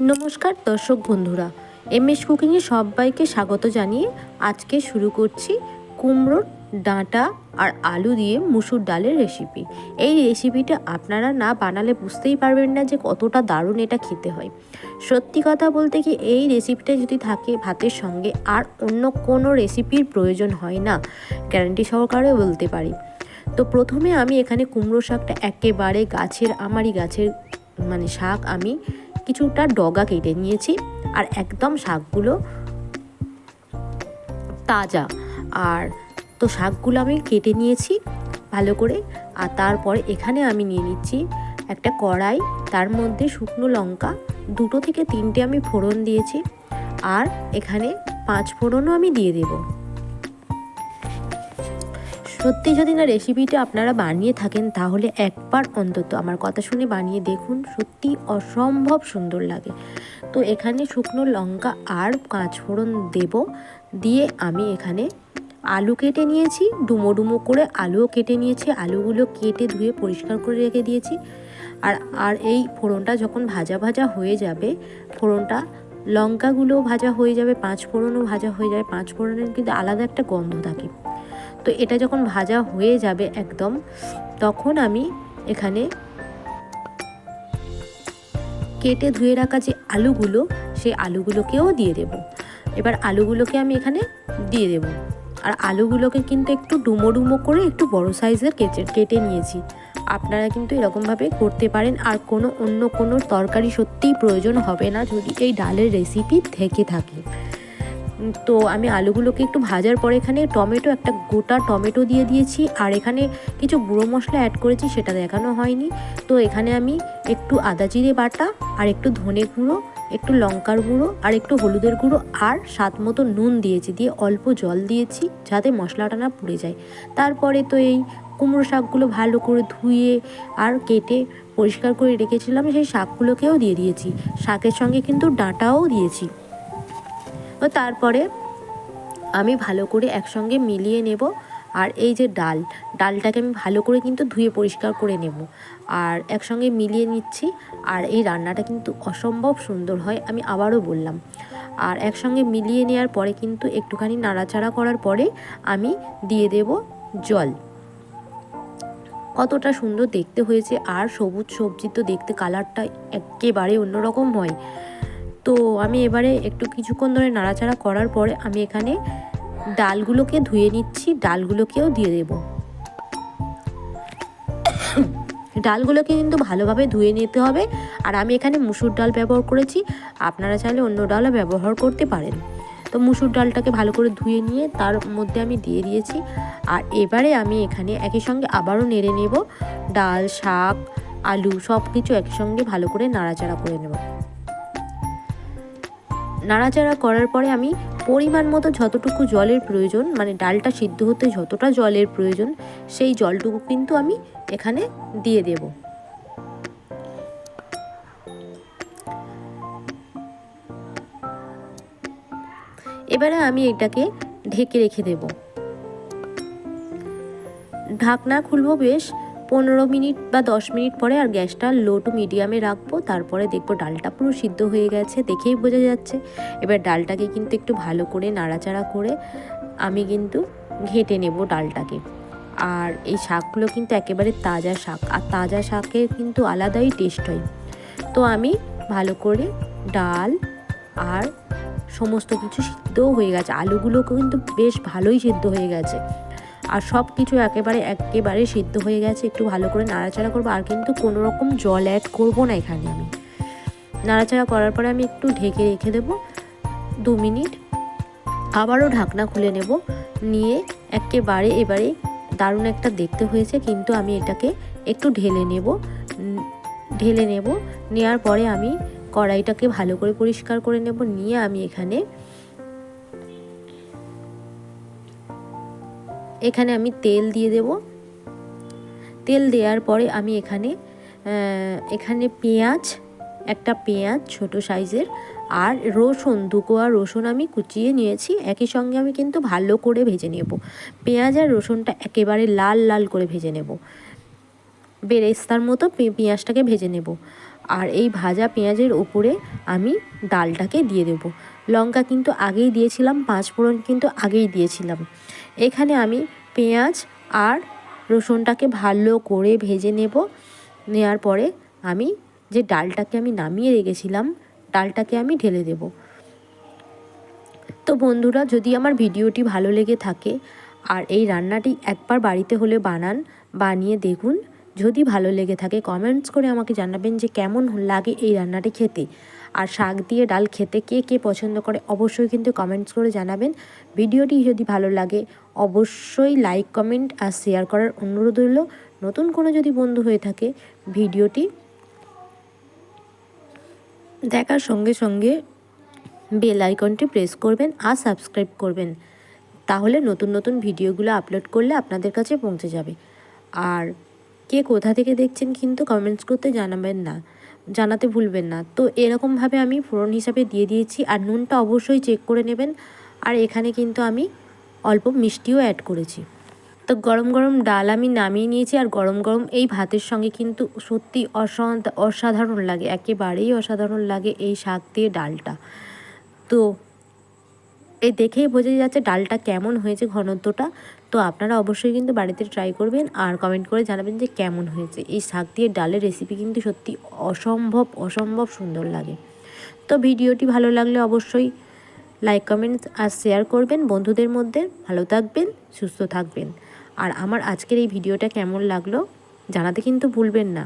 নমস্কার, দর্শক বন্ধুরা। এম এস কুকিংয়ে সবাইকে স্বাগত জানিয়ে আজকে শুরু করছি কুমড়োর ডাঁটা আর আলু দিয়ে মুসুর ডালের রেসিপি এই রেসিপিটা আপনারা না বানালে বুঝতেই পারবেন না যে কতটা দারুণ এটা খেতে হয়। সত্যি কথা বলতে কি এই রেসিপিটা যদি থাকে ভাতের সঙ্গে আর অন্য কোনো রেসিপির প্রয়োজন হয় না গ্যারান্টি সহকারে বলতে পারি। তো প্রথমে আমি এখানে কুমড়ো শাকটা একেবারে গাছের, আমারই গাছের মানে শাক আমি কিছুটা ডগা কেটে নিয়েছি আর একদম শাকগুলো তাজা। আর তো শাকগুলো আমি কেটে নিয়েছি ভালো করে। আর তারপরে এখানে আমি নিয়ে নিচ্ছি একটা কড়াই, তার মধ্যে শুকনো লঙ্কা, দুটো থেকে তিনটে আমি ফোড়ন দিয়েছি। আর এখানে পাঁচ ফোড়নও আমি দিয়ে দেবো। সত্যি যদি না রেসিপিটা আপনারা বানিয়ে থাকেন, তাহলে একবার অন্তত আমার কথা শুনে বানিয়ে দেখুন, সত্যি অসম্ভব সুন্দর লাগে। তো এখানে শুকনো লঙ্কা আর কাঁচফোড়ন দেব, দিয়ে আমি এখানে আলু কেটে নিয়েছি, ডুমো ডুমো করে আলুও কেটে নিয়েছি, আলুগুলো কেটে ধুয়ে পরিষ্কার করে রেখে দিয়েছি। আর আর এই ফোড়নটা যখন ভাজা ভাজা হয়ে যাবে, ফোড়নটা লঙ্কাগুলো ভাজা হয়ে যাবে, পাঁচ ফোড়নও ভাজা হয়ে যাবে, পাঁচ ফোড়নের কিন্তু আলাদা একটা গন্ধ থাকে। তো এটা যখন ভাজা হয়ে যাবে একদম, তখন আমি এখানে কেটে ধুয়ে রাখা যে আলুগুলো, সেই আলুগুলোকেও দিয়ে দেব। এবার আলুগুলোকে আমি এখানে দিয়ে দেব। আর আলুগুলোকে কিন্তু একটু ডুমো ডুমো করে একটু বড় সাইজের কেটে কেটে নিয়েছি। আপনারা কিন্তু এরকমভাবে করতে পারেন, আর কোনো অন্য কোনো তরকারি সত্যিই প্রয়োজন হবে না যদি এই ডালের রেসিপি থেকে থাকে। তো আমি আলুগুলোকে একটু ভাজার পরে এখানে টমেটো, একটা গোটা টমেটো দিয়ে দিয়েছি আর এখানে কিছু গুঁড়ো মশলা অ্যাড করেছি, সেটা দেখানো হয়নি। তো এখানে আমি একটু আদা জিরে বাটা আর একটু ধনে গুঁড়ো, একটু লঙ্কার গুঁড়ো আর একটু হলুদের গুঁড়ো আর স্বাদ মতো নুন দিয়েছি, দিয়ে অল্প জল দিয়েছি যাতে মশলাটা না পুড়ে যায়। তারপরে তো এই কুমড়ো শাকগুলো ভালো করে ধুয়ে আর কেটে পরিষ্কার করে রেখেছিলাম, সেই শাকগুলোকেও দিয়ে দিয়েছি। শাকের সঙ্গে কিন্তু ডাঁটাও দিয়েছি। ও তারপরে আমি ভালো করে একসঙ্গে মিলিয়ে নেব। আর এই যে ডাল, ডালটাকে আমি ভালো করে কিন্তু ধুয়ে পরিষ্কার করে নেব। আর একসঙ্গে মিলিয়ে নিচ্ছি। আর এই রান্নাটা কিন্তু অসম্ভব সুন্দর হয়, আমি আবারও বললাম। আর একসঙ্গে মিলিয়ে নেওয়ার পরে কিন্তু একটুখানি নাড়াচাড়া করার পরে আমি দিয়ে দেব জল। কতটা সুন্দর দেখতে হয়েছে। আর সবুজ সবজি তো দেখতে কালারটা একেবারে অন্যরকম হয়। তো আমি এবারে একটু কিছুক্ষণ ধরে নাড়াচাড়া করার পরে আমি এখানে ডালগুলোকে ধুয়ে নিচ্ছি, ডালগুলোকেও দিয়ে দেব। ডালগুলোকে কিন্তু ভালোভাবে ধুয়ে নিতে হবে। আর আমি এখানে মুসুর ডাল ব্যবহার করেছি। আপনারা চাইলে অন্য ডালও ব্যবহার করতে পারেন। তো মুসুর ডালটাকে ভালো করে ধুয়ে নিয়ে তার মধ্যে আমি দিয়ে দিয়েছি। আর এবারে আমি এখানে একই সঙ্গে আবারও নেড়ে নেব। ডাল, শাক, আলু সব কিছু একসঙ্গে ভালো করে নাড়াচাড়া করে নেব। নাড়াচাড়া করার পরে আমি পরিমাণ মতো যতটুকু জলের প্রয়োজন মানে ডালটা সিদ্ধ হতে যতটা জলের প্রয়োজন, সেই জলটুকু কিন্তু আমি এখানে দিয়ে দেব। এবারে আমি এটাকে ঢেকে রেখে দেব। ঢাকনা খুলবো বেশ পনেরো মিনিট বা দশ মিনিট পরে আর গ্যাসটা লো টু মিডিয়ামে রাখব, তারপরে দেখব ডালটা পুরো সিদ্ধ হয়ে গেছে দেখেই বোঝা যাচ্ছে। এবার ডালটাকে কিন্তু একটু ভালো করে নাড়াচাড়া করে আমি কিন্তু ঘেটে নেব ডালটাকে। আর এই শাকগুলো কিন্তু একেবারে তাজা শাক, আর তাজা শাকের কিন্তু আলাদাই টেস্ট হয়। তো আমি ভালো করে ডাল আর সমস্ত কিছু সিদ্ধও হয়ে গেছে। আলুগুলোকে কিন্তু বেশ ভালোই সিদ্ধ হয়ে গেছে। আর সব কিছু একেবারে একেবারে সিদ্ধ হয়ে গেছে। একটু ভালো করে নাড়াচাড়া করব। আর কিন্তু কোনো রকম জল অ্যাড করব না এখানে আমি। নাড়াচাড়া করার পরে আমি একটু ঢেকে রেখে দেবো। দু মিনিট। আবারও ঢাকনা খুলে নেব। নিয়ে একেবারে এবারে দারুণ একটা দেখতে হয়েছে। কিন্তু আমি এটাকে একটু ঢেলে নেব। ঢেলে নেব। নেওয়ার পরে আমি কড়াইটাকে ভালো করে পরিষ্কার করে নেব। নিয়ে আমি এখানে এখানে আমি তেল দিয়ে দেব। তেল দেওয়ার পরে আমি এখানে এখানে পেঁয়াজ, একটা পেঁয়াজ ছোট সাইজের, আর রসুন দুকোয়া রসুন আমি কুচিয়ে নিয়েছি। একই সঙ্গে আমি কিন্তু ভালো করে ভেজে নেব। পেঁয়াজ আর রসুনটা একেবারে লাল লাল করে ভেজে নেব। বেরেস্তার মতো পেঁয়াজটাকে ভেজে নেব। আর এই ভাজা পেঁয়াজের উপরে আমি ডালটাকে দিয়ে দেব। লঙ্কা কিন্তু আগেই দিয়েছিলাম, পাঁচ ফোড়ন কিন্তু আগেই দিয়েছিলাম। এখানে আমি পেঁয়াজ আর রসুনটাকে ভালো করে ভেজে নেব। নেওয়ার পরে আমি যে ডালটাকে আমি নামিয়ে রেখেছিলাম, ডালটাকে আমি ঢেলে দেব। তো বন্ধুরা, যদি আমার ভিডিওটি ভালো লেগে থাকে, আর এই রান্নাটি একবার বাড়িতে হলে বানান, বানিয়ে দেখুন যদি ভালো লেগে থাকে কমেন্টস করে আমাকে জানাবেন যে কেমন লাগে এই রান্নাটি খেতে। আর শাক দিয়ে ডাল খেতে কে কে পছন্দ করে অবশ্যই কিন্তু কমেন্টস করে জানাবেন। ভিডিওটি যদি ভালো লাগে, অবশ্যই লাইক কমেন্ট আর শেয়ার করার অনুরোধ রইল। নতুন কোনো যদি বন্ধু হয়ে থাকে, ভিডিওটি দেখার সঙ্গে সঙ্গে বেল আইকনটি প্রেস করবেন আর সাবস্ক্রাইব করবেন। তাহলে নতুন নতুন ভিডিওগুলো আপলোড করলে আপনাদের কাছে পৌঁছে যাবে। আর কে কোথা থেকে দেখছেন কিন্তু কমেন্টস করতে জানাবেন না, জানাতে ভুলবেন না। তো এরকমভাবে আমি ফোড়ন হিসাবে দিয়ে দিয়েছি আর নুনটা অবশ্যই চেক করে নেবেন। আর এখানে কিন্তু আমি অল্প মিষ্টিও অ্যাড করেছি। তো গরম গরম ডাল আমি নামিয়ে নিয়েছি আর গরম গরম এই ভাতের সঙ্গে কিন্তু সত্যি অসাধারণ লাগে, একেবারেই অসাধারণ লাগে এই শাক দিয়ে ডালটা। তো এই দেখেই বোঝা যাচ্ছে ডালটা কেমন হয়েছে ঘনত্বটা। তো আপনারা অবশ্যই কিন্তু বাড়িতে ট্রাই করবেন আর কমেন্ট করে জানাবেন যে কেমন হয়েছে। এই শাক দিয়ে ডালের রেসিপি কিন্তু সত্যি অসম্ভব অসম্ভব সুন্দর লাগে। তো ভিডিওটি ভালো লাগলে অবশ্যই লাইক কমেন্টস আর শেয়ার করবেন বন্ধুদের মধ্যে। ভালো থাকবেন, সুস্থ থাকবেন। আর আমার আজকের এই ভিডিওটা কেমন লাগল জানাতে কিন্তু ভুলবেন না।